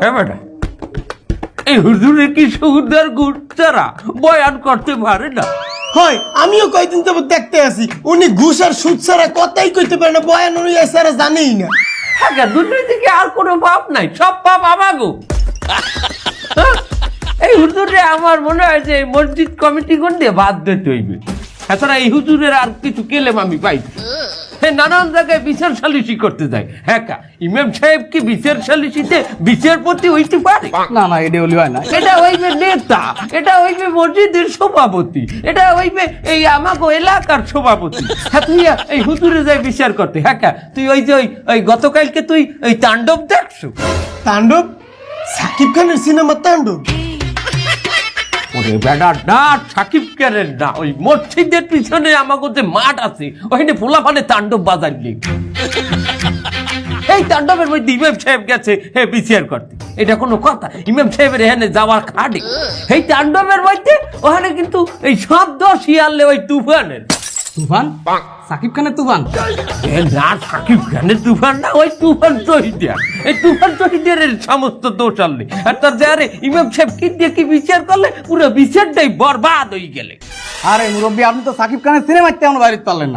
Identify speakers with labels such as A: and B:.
A: হ্যাঁ বেটা এই হুজুরে কি সুদার গুড়তারা বয়ান করতে পারে না।
B: হয় আমিও কয়দিন তো দেখতে আছি। উনি ঘুষ আর সুদ ছাড়া কথাই কইতে পারে না বয়ান উনি জানেই না।
A: হ্যাঁ দুর্নীতিকে আর কোনো পাপ নাই সব পাপ আমাগো। হ্যাঁ? এই হুজুরে আমার মনে হয় যে মসজিদ কমিটি কোন বাদ দিতে হইবে। এছাড়া এই হুজুরের আর কিছু কেলেম আমি পাই হ্যাঁ নানান জায়গায় বিচার সালিসি করতে যায়। হ্যাঁ কা ইমাম সাহেব কি বিচার সালিসিতে বিচারপতি হইতে পারে?
C: না না এটা হলি হয় না।
A: এটা হইবে নেতা এটা হইবে মসজিদের সভাপতি এটা হইবে এই আমাগো এলাকার সভাপতি। হ্যাঁ তুই এই হুজুরে যাই বিচার করতে। হ্যাঁ কা তুই ওই যে ওই ওই গতকালকে তুই ওই তাণ্ডব দেখছ?
B: তাণ্ডব? সাকিব খানের সিনেমা তাণ্ডব?
A: ওরে বেড়া না, সাকিব না, ওই মসজিদের পিছনে আমাকে যে মাঠ আছে তাণ্ডব বাজাইলি এই তাণ্ডবের মধ্যে ইমাম সাহেব গেছে, হে, বিচার করতে। এটা কোনো কথা, ইমাম সাহেবের এখানে যাওয়ার খাটে। এই তাণ্ডবের মধ্যে ওখানে কিন্তু এই শব্দ শিয়াললে ওই তুফানের
C: তুফান? সাকিব খানের তুফান?
A: না সাকিব খানের তুফান না ওই তুফান শহীদিয়া এই তুফান শহীদের সমস্ত দোষ আনলি আর তার যারে ইমাম সাহেব কি দিয়ে কি বিচার করলে পুরো বিচারটাই বরবাদ হয়ে গেলে।
C: আরে মুরব্বী আপনি তো সাকিব খানের সিনেমাতে কেমন বাইরে পারলেন না।